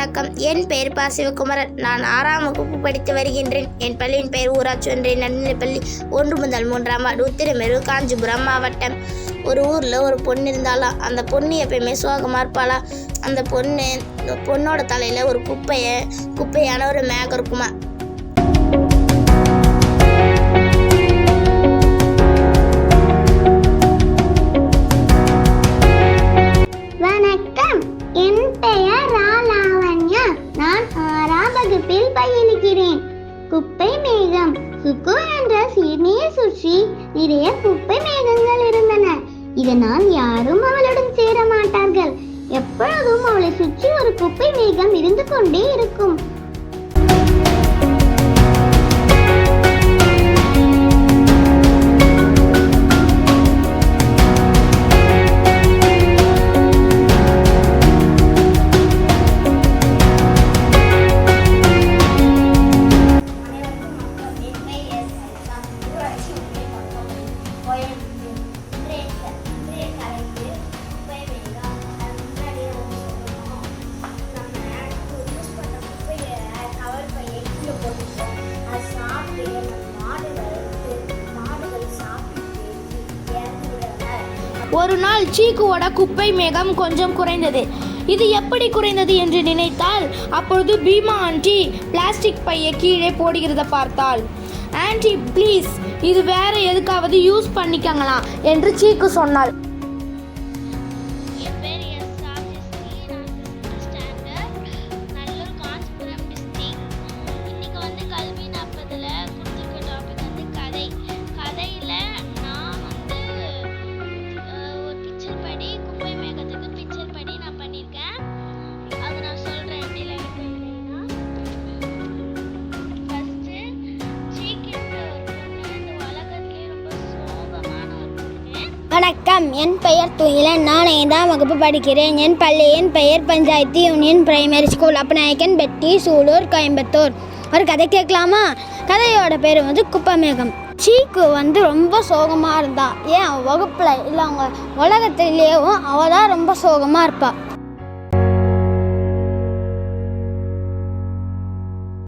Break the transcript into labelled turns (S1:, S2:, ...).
S1: வணக்கம். என் பெயர் பா. சிவகுமரன். நான் ஆறாம் வகுப்பு படித்து வருகின்றேன். என் பள்ளியின் பெயர் ஊராட்சி ஒன்றிய நடுநிலைப்பள்ளி ஒன்று முதல் மூன்றாம் வார்டு உத்திரமேரு காஞ்சிபுரம் மாவட்டம். ஒரு ஊரில் ஒரு பொண்ணு இருந்தாலாம் அந்த பொண்ணு எப்பயுமே சோகமாக இருப்பாளா? அந்த பொண்ணு பொண்ணோட தலையில் ஒரு குப்பையை குப்பையான ஒரு மேகம் இருக்குமா?
S2: பயிலுகிறேன் குப்பை மேகம் சுக்கு என்ற சீர்மையை சுற்றி நிறைய குப்பை மேகங்கள் இருந்தன. இதனால் யாரும் அவளுடன் சேர மாட்டார்கள். எப்பொழுதும் அவளை சுற்றி ஒரு குப்பை மேகம் இருந்து கொண்டே இருக்கும்.
S3: ஒரு நாள் சீக்குவோட குப்பை மேகம் கொஞ்சம் குறைந்தது. இது எப்படி குறைந்தது என்று நினைத்தால் அப்பொழுது பீமா ஆண்டி பிளாஸ்டிக் பையை கீழே போடுகிறத பார்த்தாள். ஆண்டி ப்ளீஸ் இது வேற எதுக்காவது யூஸ் பண்ணிக்கங்களாம் என்று சீக்கு சொன்னாள்.
S2: வணக்கம். என் பெயர் துயிலன். நான் ஐந்தாம் வகுப்பு படிக்கிறேன். என் பள்ளியின் பெயர் panchayat union primary school Appanaicken Patti Sulur Coimbatore. ஒரு கதை கேட்கலாமா? கதையோட பேர் வந்து குப்பமேகம். சீக்கு வந்து ரொம்ப சோகமாக இருந்தா. ஏன்? வகுப்பில் இல்லை அவங்க உலகத்திலேயும் அவள் தான் ரொம்ப சோகமாக இருப்பாள்